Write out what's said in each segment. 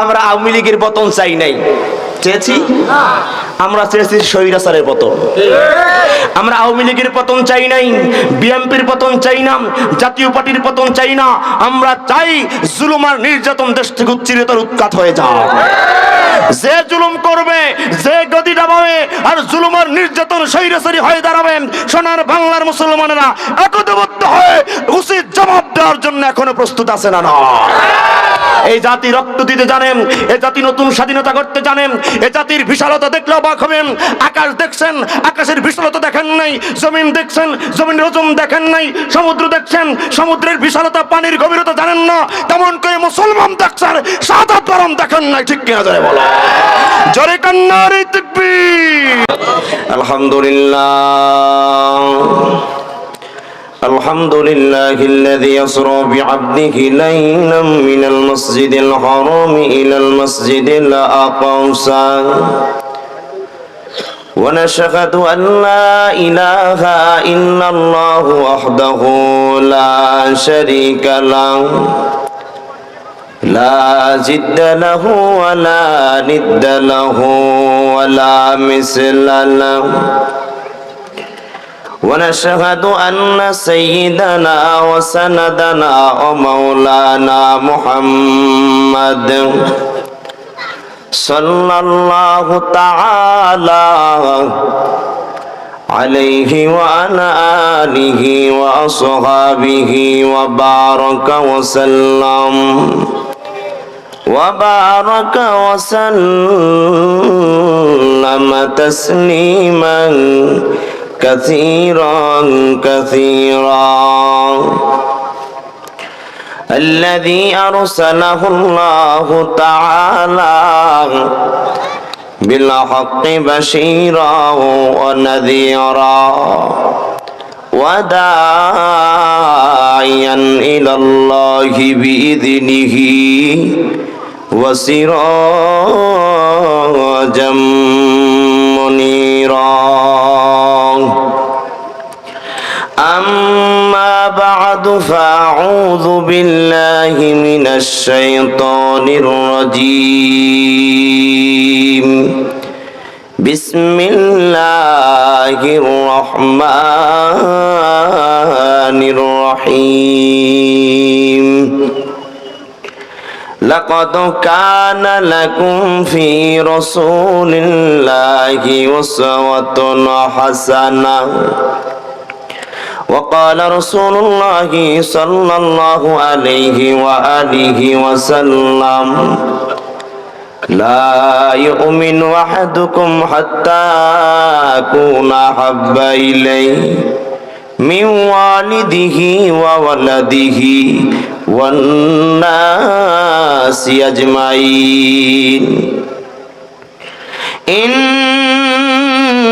আমরা আওয়ামী লীগের পতন চাই নাই। চেয়েছি? আমরা চেয়েছি স্বৈরাচারের পতন। আমরা আওয়ামী লীগের পতন চাই নাই, বিএনপির পতন চাই না, জাতীয় পার্টির পতন চাই না। আমরা চাই জুলুমার নির্যাতন দেশ থেকে উচ্চিরতর উৎখাত হয়ে যাক। যে জুলুম করবে, যে গদি ডাবাবে আর জুলুমার নির্যাতন স্বৈরাচারী হয়ে দাঁড়াবে, সোনার বাংলার মুসলমানেরা একতাবদ্ধ হয়ে উচিত জবাব দেওয়ার জন্য এখনও প্রস্তুত আছে না না? এই জাতি রক্ত দিতে জানেন এ জাতি নতুন স্বাধীনতা করতে জানেন এ জাতির বিশালতা দেখলে অবাক হবেন, আকাশ দেখছেন, আকাশের বিশালতা দেখেন নাই, জমিন দেখছেন, জমিনের ওজন দেখেন নাই, সমুদ্র দেখছেন, সমুদ্রের বিশালতা পানির গভীরতা জানেন না, তেমন করে মুসলমান দেখছেন সাদা গরম দেখেন নাই, ঠিক কিনা জোরে বলো। জোরে কান্নারে তাকবীর আলহামদুলিল্লাহ। الحمد لله الذي يسرى بعبده ليلا من المسجد الحرام إلى المسجد الأقصى ونشهد أن لا إله إلا الله وحده لا شريك له لا جد له ولا ند له ولا مثل له ونشهد أن سيدنا وسندنا ومولانا محمد صلى الله تعالى عليه وعلى آله وأصحابه وبارك وسلم. وبارك وسلم تسليما كثيرا كثيرا. الذي أرسله الله تعالى بالحق بشيرا ونذيرا وداعيا إلى الله بإذنه وسراجا أما بعد فأعوذ بالله من الشيطان الرجيم بسم الله الرحمن الرحيم لقد كان لكم في رسول الله أسوة حسنة وقال رسول الله صلى الله عليه وآله وسلم لا يؤمن أحدكم حتى أكون أحب إليه من والده وولده والناس أجمعين. إن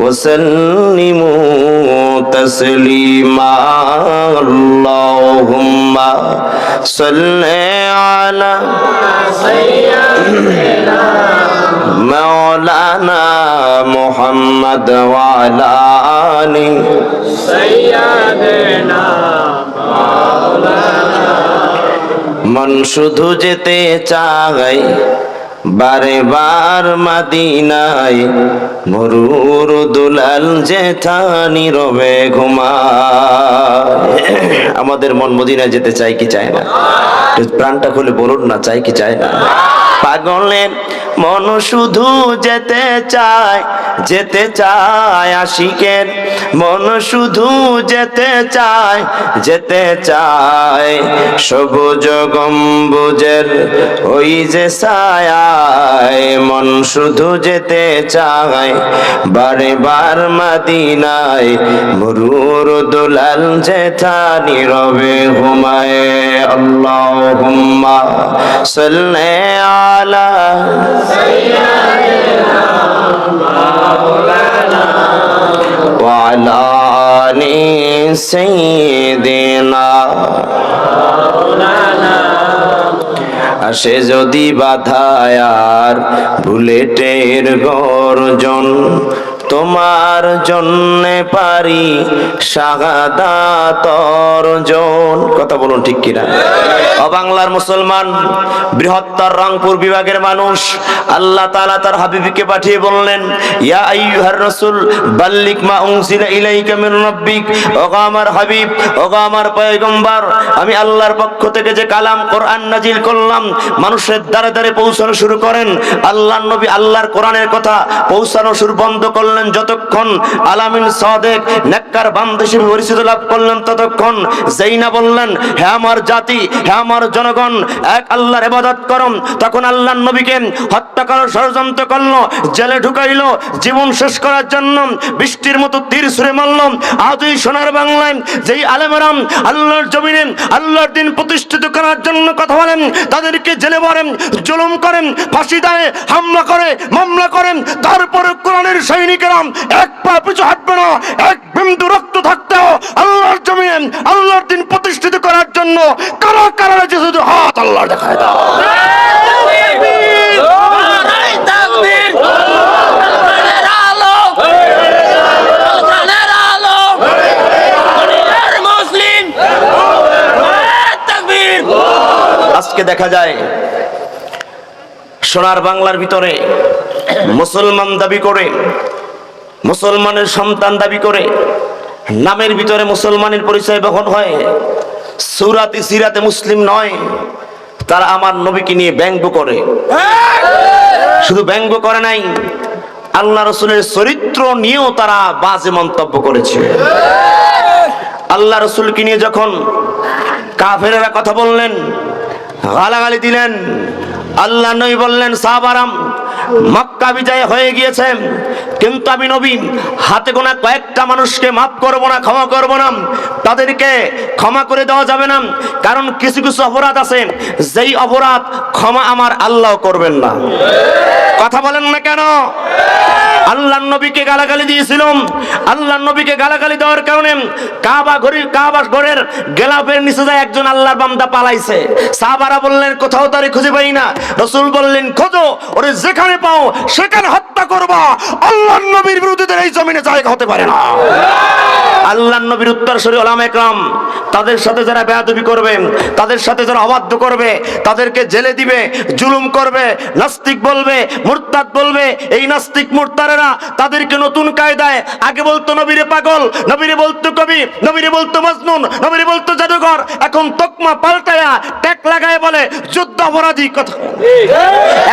وسلموا تسليما اللهم صل على مولانا محمد وعلى آله মন শুধু যেতে চাই বারে বার মাদিনায় মরুর দুলাল জেঠানি রবে ঘুমা আমাদের মন মদিনায় যেতে চাই কি চায় না? প্রাণটা খুলে বলুন না চাই কি চায় না? পাগলের মন শুধু যেতে চায় যেতে চায় আশিকের। মন শুধু যেতে চায় যেতে চায় সবুজ গম্বুজের ওই যে যায় মন শুধু যেতে চায়। বারে বার মাদিনায় মরুর দুলাল জেঠা নীরবে ঘুমায়। আল্লাহুম্মা সাল্লি আলা সাইয়্যিদিনা মাওলানা। ওয়া আলা আলি সাইয়্যিদিনা। মাওলানা আসে যদি বাধায় আর বুলেটের গর্জন তোমার জন্যে পারি শাহাদাত অর্জন কথা বলুন ঠিক কিনা? ও বাংলার মুসলমান, বৃহত্তর রংপুর বিভাগের মানুষ, আল্লাহ তাআলা তার হাবিবকে পাঠিয়ে বললেন, ইয়া আইয়ুহার রাসূল বাল্লিক মা উনসিলা ইলাইকা মির রাব্বিক। ওগো আমার হাবিব, ওগো আমার পয়গম্বর, আমি আল্লাহর পক্ষ থেকে যে কালাম কোরআন নাজিল করলাম, মানুষের দ্বারে দ্বারে পৌঁছানো শুরু করেন। আল্লাহর নবী আল্লাহর কোরআনের কথা পৌঁছানো শুরু বন্ধ করলেন। যতক্ষণ আলামিন সাদেক, নেককার বান্ধ হিসেবে পরিচিত লাভ করলেন ততক্ষণ। যেই না বললেন, হে আমার জাতি, হে আমার জনগণ, এক আল্লাহর ইবাদত করম। তখন আল্লাহর নবীকে হত্যা করার ষড়যন্ত্র করল, জেলে ঢুকাইলো, জীবন শেষ করার জন্য বৃষ্টির মতো তীর ছুঁড়ে মারল। আজই সোনার বাংলায় যেই আলেমরাম আল্লাহর জমিনে আল্লাহর দিন প্রতিষ্ঠিত করার জন্য কথা বলেন, তাদেরকে জেলে ভরেন জুলুম করেন, ফাঁসি দেয়, হামলা করে, মামলা করেন। তারপরে কোরআনের সৈনিকেরা এক পা পিছু হাঁটবে না, এক বিন্দু রক্ত থাকতেও আল্লাহর জমিনে, আল্লাহর দিন প্রতিষ্ঠিত করার জন্য কারা কারা রয়েছে শুধু হাত আল্লাহ দেখায় দাও। দেখা যায়, সোনার বাংলার ভিতরে মুসলমান দাবি করে মুসলমানের সন্তান দাবি করে, নামের ভিতরে মুসলমানের পরিচয় বহন হয়, সুরাতে সিরাতে মুসলিম নয়, তারা আমার নবীকে নিয়ে ব্যঙ্গ করে। শুধু ব্যঙ্গ করে নাই, আল্লাহ রসুলের চরিত্র নিয়েও তারা বাজে মন্তব্য করেছে। আল্লাহ রসুলকে নিয়ে যখন কাফেরেরা কথা বললেন গালাগালি দিলেন। আল্লাহ নবী বললেন, সাহাবারাম, মক্কা বিজয় হয়ে গিয়েছে। কিন্তু আমি নবী, হাতে গোনা কয়েকটা মানুষকে মাফ করব না, ক্ষমা করব না, তাদেরকে ক্ষমা করে দেওয়া যাবে না, কারণ কিছু কিছু অপরাধ আছে, যেই অপরাধ ক্ষমা আমার আল্লাহ করবেন না। কথা বলেন না কেন? আল্লাহ নবীকে গালাগালি দিয়েছিলাম। আল্লাহ নবীকে গালাগালি দেওয়ার কারণে কাবা ঘরি কাবা ঘরের গেলাপের নিচে যায় একজন আল্লাহর বান্দা পালাইছে। সাহাবারা বললেন, কোথাও তারে খুঁজে পাই না। রসুল বললেন, খোঁজো, ওরে যেখানে পাও সেখানে হত্যা করবা। আল্লাহ নবীর বিরুদ্ধে এই জমিনে জায়গা হতে পারে না। আল্লাহ নবীর উত্তরসূরি ওলাম একরাম তাদের সাথে যারা বেয়াদবি করবে, তাদের সাথে যারা অবাধ্য করবে, তাদেরকে জেলে দিবে, জুলুম করবে, নাস্তিক বলবে, মুরতাদ বলবে, এই নাস্তিক মুরতারেরা তাদেরকে নতুন কায়দায় আগে বলতো নবীরে পাগল, নবীরে বলতো কবি, নবীরে বলতো মজনুন, নবীরে বলতো জাদুঘর, এখন তকমা পাল্টায়া ট্যাক লাগায় বলে, যুদ্ধ অপরাধী কথা।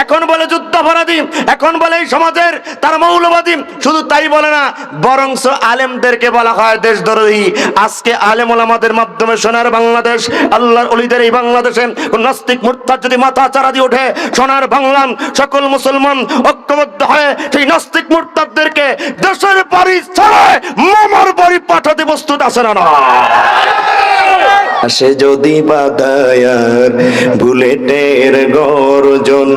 এখন বলে যুদ্ধ অপরাধী, এখন বলে এই সমাজের তার মৌলবাদী, শুধু তাই বলে না, বরংস আলেমদেরকে বলা হয় দেশদ্রোহী আজকে আলেম ওলামাদের মাধ্যমে সোনার বাংলাদেশ, আল্লাহর অলিদের এই বাংলাদেশে নাস্তিক মুরতাদ যদি মাথা চারা দিয়ে ওঠে, সোনার বাংলা সকল মুসলমান ঐক্যবদ্ধ হয়ে সেই নাস্তিক মুরতাদদেরকে দেশের বাড়ি ছাড়ায় মামার বাড়ি পাঠাতে প্রস্তুত আছে না না সে যদি বাদায়ার বুলেটের গর্জন,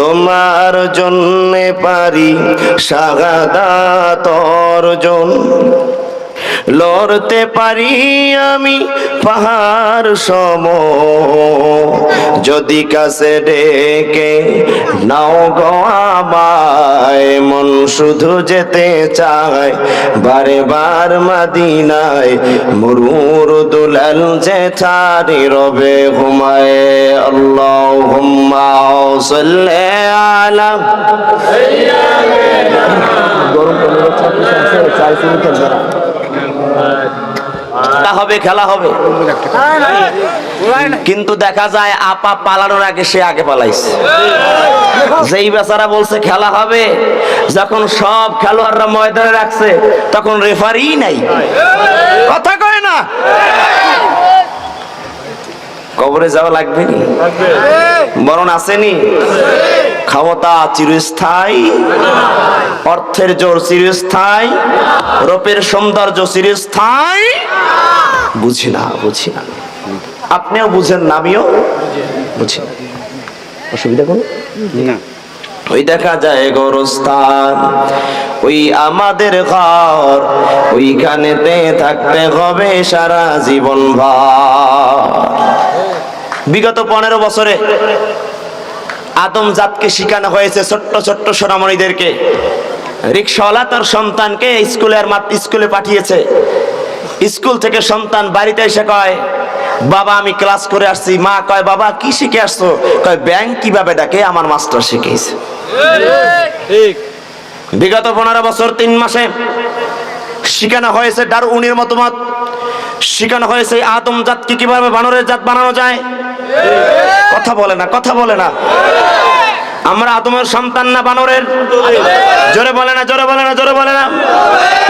তোমার জন্যে পারি সাগাদাত অর্জন লড়তে পারি আমি পাহাড় সম। যদি কাছে ডেকে নাও গো মন শুধু যেতে চায়। বারে বার মাদিনায় মুরুর দুলাল যে ছাড়ি রবে ঘুমায় আল্লাহ হুম্মা সাল্লে আলা খেলা হবে খেলা হবে। কিন্তু দেখা যায় আপা পালানোর আগে সে আগে পালাইছে। যেই বেচারা বলছে খেলা হবে, যখন সব খেলোয়াড়রা ময়দানে রাখছে, তখন রেফারি নাই। কথা কয় না? কবরে যাওয়া লাগবে নি? বরণ আসেনি? ক্ষমতা চিরস্থায়ী অর্থের জোর চিরস্থায়ী রূপের সৌন্দর্য চিরস্থায়ী। বুঝি না বুঝি না। আপনিও বুঝেন না আমিও বুঝি না। অসুবিধা কোনো? ওই দেখা যায় গোরস্থান ওই আমাদের ঘর ওইখানেতে থাকতে হবে সারা জীবন ভর বিগত পনেরো বছরে আদম জাতকে শিখানো হয়েছে ছোট্ট ছোট্ট সোনামণিদেরকে। রিক্সাওয়ালা তার সন্তানকে স্কুলে আর স্কুলে পাঠিয়েছে। স্কুল থেকে সন্তান বাড়িতে এসে কয় বাবা আমি ক্লাস করে আসছি। মা কয় বাবা কি শিখে আসছো? কয় ব্যাংক কীভাবে ডাকে আমার মাস্টার শিখিয়েছে। বিগত পনেরো বছর তিন মাসে শিখানো হয়েছে ডারউনির মতামত। শিখানো হয়েছে আদম জাতকে কীভাবে বানরের জাত বানানো যায়। কথা বলে না কথা বলে না। আমরা আদমের সন্তান না বানরের? জোরে বলে না, জোরে বলে না, জোরে বলে না।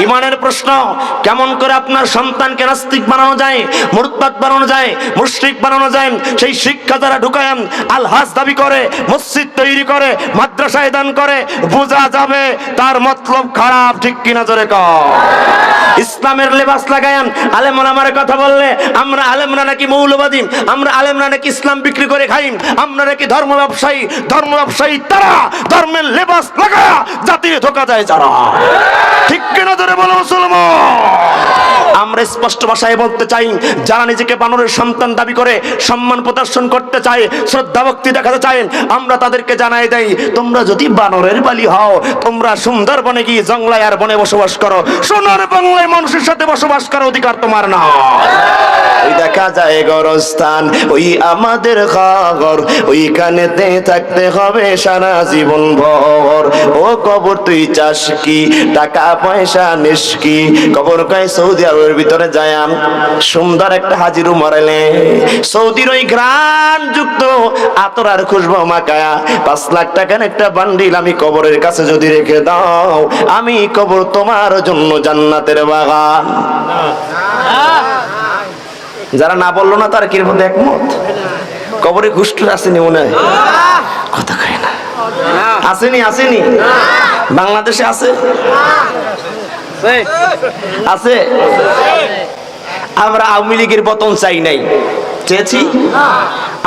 ইমানের প্রশ্ন, কেমন করে আপনার সন্তানকে নাস্তিক বানানো যায়, মুরতাদ বানানো যায়, মুশরিক বানানো যায়, সেই শিক্ষা যারা ঢুকায়, আলহাজ দাবি করে, মসজিদ তৈরি করে, মাদ্রাসায় দান করে, বোঝা যাবে তার মতলব খারাপ, ঠিক কিনা জোরে কর ইসলামের লেবাস লাগায়াম আলেম ওলামার কথা বললে, আমরা আলেমরা নাকি মৌলবাদী, আমরা আলেমরা নাকি ইসলাম বিক্রি করে খাই, আমরা নাকি ধর্ম ব্যবসায়ী ধর্ম ব্যবসায়ী তারা ধর্মের লেবাস লাগায়া জাতির ধোকা দেয় যারা। ঠিক কিনা ধরে বলো মুসলমান? আমরা স্পষ্ট ভাষায় বলতে চাই, যারা নিজেকে বানরের সন্তান দাবি করে, সম্মান প্রদর্শন করতে চায়, শ্রদ্ধা ভক্তি দেখাতে চায়, আমরা তাদেরকে জানাই দেই, তোমরা যদি বানরের বালি হও, তোমরা সুন্দরবনে গিয়ে জংলায় আর বনে বসবাস করো। সোনার বাংলায় মানুষের সাথে বসবাস করার অধিকার তোমার না। ওই দেখা যায় গরস্থান, ওই আমাদের ঘর, ওইখানেতে থাকতে হবে সারা জীবন ভর। ও কবর তুই চাস কি? টাকা, পয়সা নিস কি? কবর কয় সৌদি আরবের ভিতরে যায়াম সুন্দর একটা হাজিরু মরাইলে সৌদির ওই গ্রান যুক্ত আতর আর খুশবো মাকায়া। পাঁচ লাখ টাকার একটা বান্ডিল আমি কবরের কাছে যদি রেখে দাও, আমি কবর তোমার জন্য জান্নাতের বাগান। যারা না বলল না তার কীরকম একমত? কবরে ঘুষ্ট আসেনি মনে হয়? কথা কয় না। আসেনি আসেনি? বাংলাদেশে আছে? আছে? আমরা আওয়ামী লীগের পতন চাই নাই। চেয়েছি,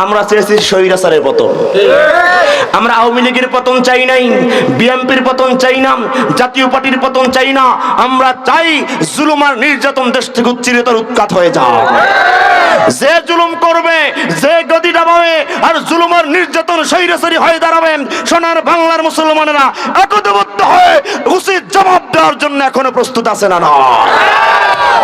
আমরা চেয়েছি স্বৈরাচারের পতন। আমরা আওয়ামী লীগের পতন চাই নাই, বিএনপির পতন চাই না, জাতীয় পার্টির পতন চাই না, আমরা চাই জুলুম আর নির্যাতন দেশ থেকে উচ্চিরতর উৎখাত হয়ে যাও যে জুলুম করবে, যে গদি ডাবাবে আর জুলুম আর নির্যাতন সৈরাসরি হয়ে দাঁড়াবে, সোনার বাংলার মুসলমানেরা একতাবদ্ধ হয়ে উচিত জবাব দেওয়ার জন্য এখনও প্রস্তুত আছে না না?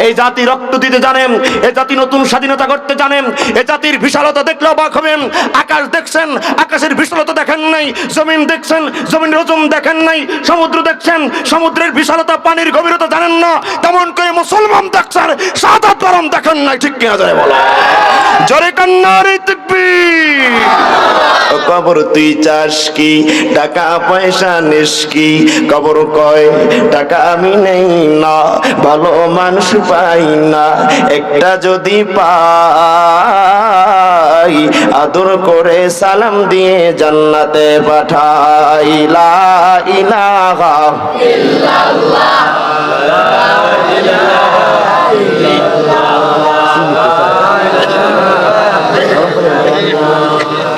এই জাতি রক্ত দিতে জানেন এ জাতি নতুন স্বাধীনতা করতে জানেন এ জাতির বিশালতা দেখলে অবাক হবেন। আকাশ দেখছেন, আকাশের বিশালতা দেখেন নাই, জমিন দেখছেন জমিন ওজন দেখেন নাই, সমুদ্র দেখছেন, সমুদ্রের বিশালতা পানির গভীরতা জানেন না, তেমন করে মুসলমান দেখছেন, সাদা গরম দেখেন নাই, ঠিক কিনা যায় বলো? জরে কান্নারে তাকবীর। কবর তুই চাস কি? টাকা পয়সা নিস কি? কবর কয়, টাকা আমি নেই না, ভালো মানুষ পাই না। একটা যদি পাই, আদর করে সালাম দিয়ে জান্নাতে পাঠাই। লা ইলাহা ইল্লাল্লাহ। লা ইলাহা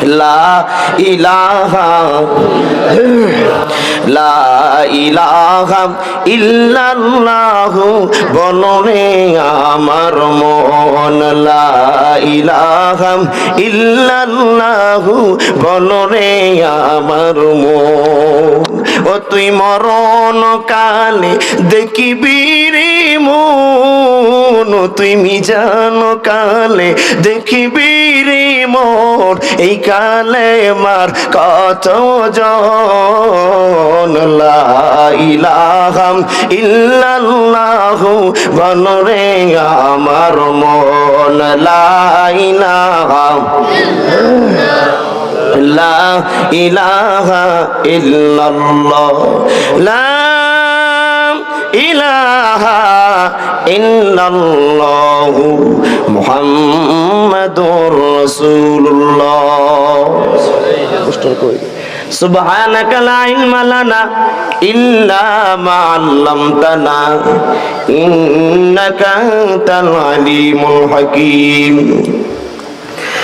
লা ইলাহা ইল্লাল্লাহু বলরে আমার মন লা ইলাহা ইল্লাল্লাহু বলরে আমার মন। ও তুই মরণ কালে দেখিবি রে মন তুই মিজান কালে দেখিবি রে মোর এই কালে মার কত জন? লা ইলাহাম ইল্লাল্লাহু বনরে আমার মন, লা ইলাহা। লা ইলাহা ইল্লাল্লাহ লা ইলাহা ইল্লাল্লাহু মুহাম্মাদুর রাসূলুল্লাহ سبحانك لا علم لنا إلا ما علمتنا إنك أنت العليم الحكيم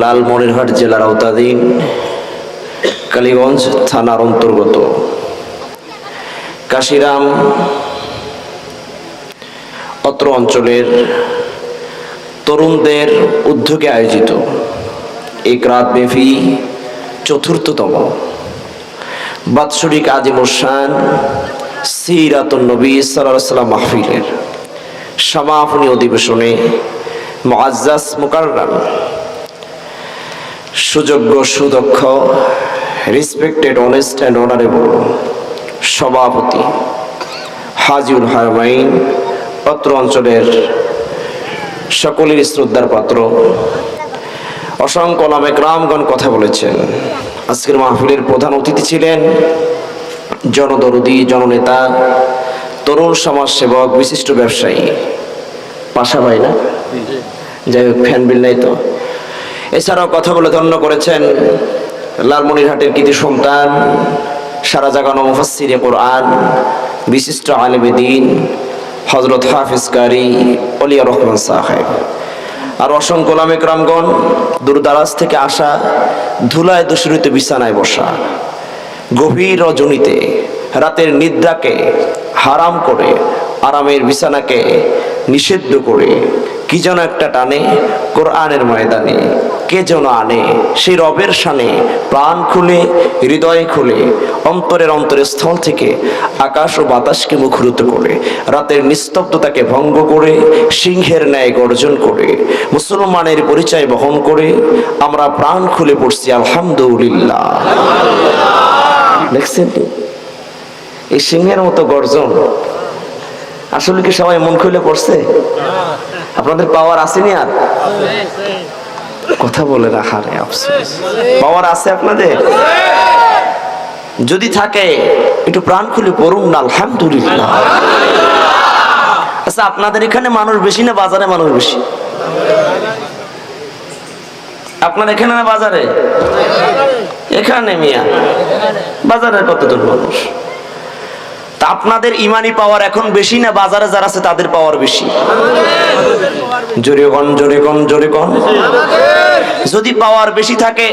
লালমনিরহাট জেলার আওতাধীন কালীগঞ্জ থানার অন্তর্গত। কাশিরাম অত্র অঞ্চলের তরুণদের উদ্যোগে আয়োজিত এক রাতব্যাপী চতুর্থতম বাৎসরিক আজিমুসান সিরাতুন নবী সাল্লাহ সাল্লাম মাহফিলের সমাপনী অধিবেশনে মুআজ্জাজ মুকাররাম সুযোগ্য সুদক্ষ রেসপেক্টেড অনেস্ট অ্যান্ড অনারেবল সভাপতি হাজিউল হারমাইন অত্র অঞ্চলের সকলের শ্রদ্ধার পাত্র। অসংখ্য নামে গ্রামগণ কথা বলেছেন। আজকের মাহফিলের প্রধান অতিথি ছিলেন জনদরদি জননেতা তরুণ সমাজসেবক বিশিষ্ট ব্যবসায়ী। পাশা ভাই না? যাই হোক ফ্যান বিল নাই তো। এছাড়াও কথা বলে ধন্য করেছেন লালমনিরহাটের কৃতি সন্তান, সারা জাগানো মুফাসিরে কোরআন, বিশিষ্ট আলেমে দিন হজরত হাফিজ কারি অলিয়া রহমান সাহেব। আর অসংখ্য লামে রামগণ দূরদারাজ থেকে আসা, ধুলায় দূষিত বিছানায় বসা, গভীর রজনীতে রাতের নিদ্রাকে হারাম করে আরামের বিছানাকে নিষিদ্ধ করে কি যেন একটা টানে কোরআনের ময়দানে? কে যেন আনে? সেই রবের সানে প্রাণ খুলে, হৃদয় খুলে, অন্তরের অন্তরের স্থল থেকে আকাশ ও বাতাসকে মুখরিত করে, রাতের নিস্তব্ধতাকে ভঙ্গ করে, সিংহের ন্যায় গর্জন করে, মুসলমানের পরিচয় বহন করে, আমরা প্রাণ খুলে পড়ছি, আলহামদুলিল্লাহ। দেখছেন এই সিংহের মতো গর্জন, আসলে কি সবাই মন খুলে পড়ছে? আপনাদের পাওয়ার আসেনি আর? কথা বলে রাখারে আফসোস। পাওয়ার আছে আপনাদের? যদি থাকে একটু প্রাণ খুলে পড়ুন না আলহামদুলিল্লাহ। আচ্ছা আপনাদের এখানে মানুষ বেশি না বাজারে মানুষ বেশি? আপনার এখানে না বাজারে? এখানে মিয়া। বাজারে কতজন মানুষ? তা আপনাদের ইমানি পাওয়ার এখন বেশি না বাজারে যারা আছে তাদের পাওয়ার বেশি? জোরে কন জোরে যদি পাওয়ার বেশি থাকে,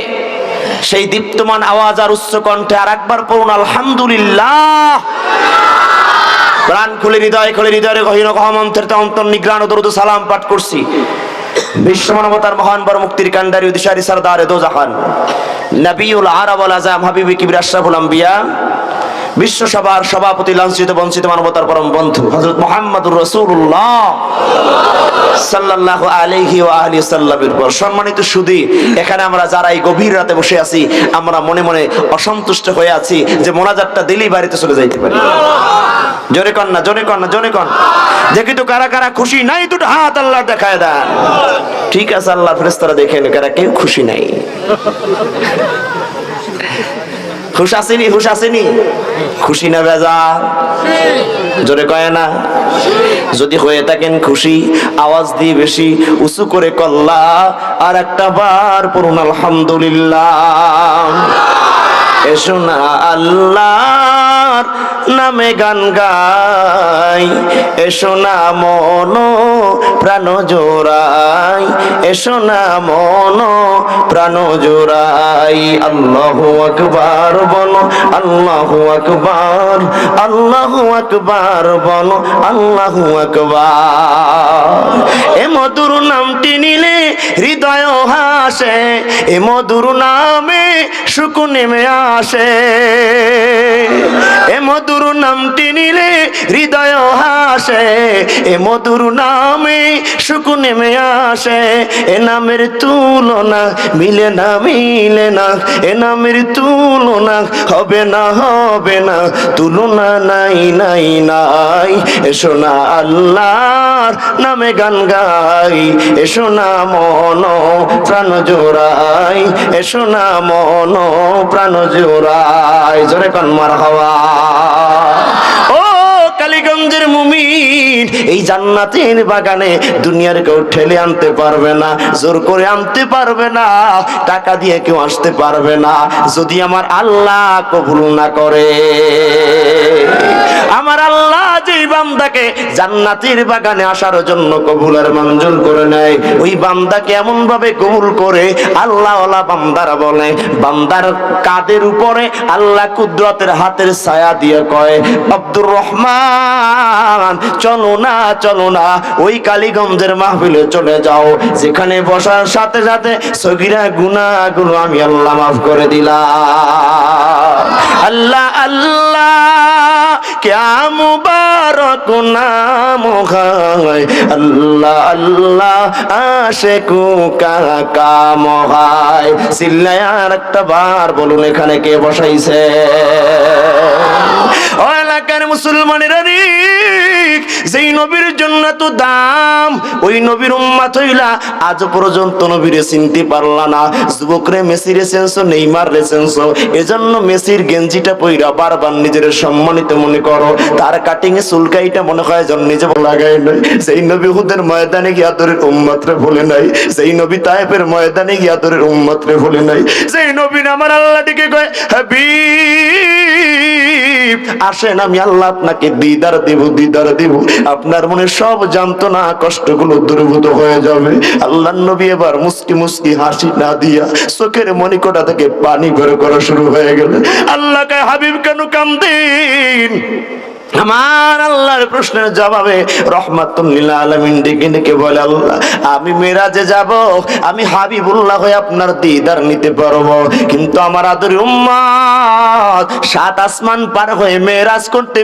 সেই দীপ্তমান আওয়াজ আর উচ্চ কণ্ঠে আর একবার পড়ুন, আলহামদুলিল্লাহ। প্রাণ খুলে হৃদয়, খুলে হৃদয়ের গহীন গহমন্ত্রের অন্তর নিগ্রাণ দরুদ সালাম পাঠ করছি। বিশ্ব মানবতার মহান বড় মুক্তির কান্ডারি উদিশারি সরদার দোজাহান। নবিউল আরব আল আজম হাবিবি কিবির আশরাফুল আম্বিয়া বিশ্বসভার সভাপতি লাঞ্ছিত, বঞ্চিত, মানবতার পরম বন্ধু হযরত মুহাম্মদুর পর সম্মানিত এখানে আমরা গভীর রাতে বসে আছি, আমরা মনে মনে অসন্তুষ্ট হয়ে আছি যে দিলেই বাড়িতে চলে যাইতে পারি। কারা কারা খুশি নাই আল্লাহ দেখায় দেন। ঠিক আছে আল্লাহ ফেরেস্তারা দেখেন কারা কেউ খুশি নাই। খুশ আসেনি খুশ আসেনি। খুশি না বেজা? জোরে কয় না? যদি হয়ে থাকেন খুশি, আওয়াজ দিয়ে বেশি উঁচু করে কল্লা। আর একটা বার পড়ুন, আলহামদুলিল্লাহ। এসো না আল্লাহর নামে গান গাই। এসো না মন, প্রাণ জোড়াই। এসো না মন, প্রাণ জোড়াই। আল্লাহ আকবার বলো, আল্লাহ আকবার আল্লাহ আকবার বলো, আল্লাহ আকবার। এ মধুর নামটি নিলে হৃদয় হাসে, এ মধুর নামে সুখ নেমে আসে। এ মধুর নামটি নিলে হৃদয় হাসে, এ মধুর নামে সুখ নেমে আসে। এ নামের তুলনা মিলে না মিলে না, এ নামের তুলনা হবে না হবে না, তুলনা নাই নাই নাই। এসো না আল্লাহর নামে গান গাই, এসো না মন প্রাণ জোড়াই, এসো না মন প্রাণ জোড়াই। জোরে কন মার হওয়া। ও কালীগঞ্জের মুমিন। এই জান্নাতের বাগানে দুনিয়ার কেউ ঠেলে আনতে পারবে না, জোর করে আনতে পারবে না, টাকা দিয়ে কেউ আসতে পারবে না। যদি আমার আল্লাহ কবুল না করে, আমার আল্লাহ যেই বান্দাকে জান্নাতের বাগানে আসার জন্য কবুলের মঞ্জুর করে নেয়, ওই বান্দাকে এমন ভাবে কবুল করে আল্লাহ বান্দারা বলে, বান্দার কাদের উপরে আল্লাহ কুদরতের হাতের ছায়া দিয়ে কয়, আব্দুর রহমান যান চলো না চলো না, ওই কালীগঞ্জের মাহফিলে চলে যাও। যেখানে বসার সাথে সাথে সগিরা গুনাহগুলো আমি আল্লাহ মাফ করে দিলাম। আল্লাহ আল্লাহ কে মুবারক নাম হয়। আল্লাহ আল্লাহ আসে কু কাম হয় সিল্লায় আর একটা বার বলুন এখানে কে বসাইছে? মুসলমানেরা রে। যেই নবীর জন্য তো দাম, ওই নবীর উম্মাত হইলা আজ পর্যন্ত নবীরে চিনতে পারলা না। যুবকরে মেসির সেন্স নেইমার রেসেন্স এজন্য মেসির গেঞ্জিটা পইরা বারবার নিজের সম্মানিত মনে করো। তার কাটিং এ চুলকাইটা মনে হয় যেন নিজে লাগাই নাই। সেই নবী হুদের ময়দানে গিয়া তোর উম্মাতরে ভুলে নাই। সেই নবী তায়েবের ময়দানে গিয়া তোর উম্মাতরে ভুলে নাই। সেই নবী আমার আল্লাহ দিকে কয়, হাবিব, আসেন আমি আল্লাহ আপনাকে দিদার দিব দিদার দিব। আপনার মনে সব জানতো না কষ্টগুলো দুর্ভূত হয়ে যাবে। আল্লাহ নবী এবার মুস্কি মুস্কি হাসি না দিয়া চোখের মণিকোটা থেকে পানি বের করা শুরু হয়ে গেল। আল্লাহ কে হাবিব কেন কান্দিন? আমার আল্লাহর প্রশ্নের জবাবে আপনার আমার করতে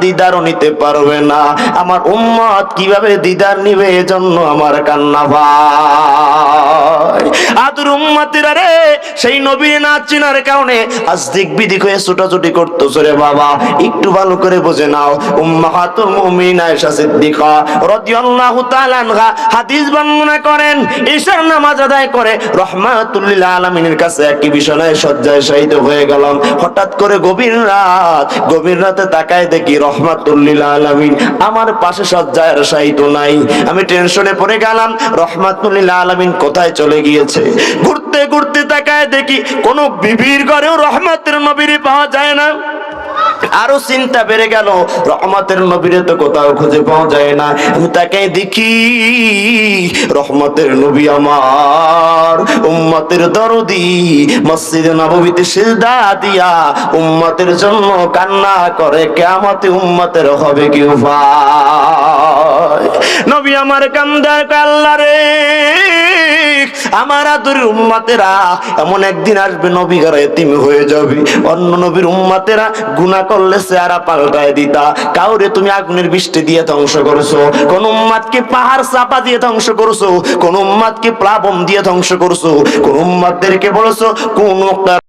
দিদারও নিতে পারবে না। আমার উম্মত কীভাবে দিদার নিবে এজন্য আমার কান্না ভাই। আদর উম্মাতিরা রে, সেই নবীর না চিনার কারণে আজ দিক বিদিক হয়ে ছোটাছুটি করতেছো রে বাবা। একটু ভালো করে বুঝে নাও। উম্মাহাতুল মুমিন আয়েশা সিদ্দিকা রাদিয়াল্লাহু তাআলা আনহা হাদিস বর্ণনা করেন, ঈশার নামাজ আদায় করে রহমাতুল লিল আলামিনের কাছে হয়ে গেলাম। হঠাৎ করে গভীর রাত, গভীর রাতে তাকায় দেখি রহমাতুল লিল আলামিন আমার পাশে আর শায়িত নাই। আমি টেনশনে পড়ে গেলাম, রহমাতুল লিল আলামিন কোথায় চলে গিয়েছে? ঘুরতে ঘুরতে তাকায় দেখি কোন বিবির ঘরেও রহমতের নবীর পাওয়া যায় না। আরও চিন্তা বেড়ে গেল, রহমতের নবীরে তো কোথাও খুঁজে পাওয়া যায় না। আমি তাকে দেখি, রহমতের নবী আমার উম্মতের দরদি, মসজিদে নববীতে সিজদা দিয়া উম্মতের জন্য কান্না করে কেমতে উম্মতের হবে কি উপায় নবী আমার কান্দার কাল্লা রে, আমার আদরের উম্মাতেরা, এমন একদিন আসবে নবী ঘরে এতিম হয়ে যাবে। অন্য নবীর উম্মাতেরা গুনাহ করলে চেহারা পাল্টায় দিতা। কাউরে তুমি আগুনের বৃষ্টি দিয়ে ধ্বংস করছ। কোন উম্মাদকে পাহাড় চাপা দিয়ে ধ্বংস করছ। কোন উম্মাদকে প্লাবন দিয়ে ধ্বংস করছ। কোন উম্মাদদেরকে বলেছ, কোন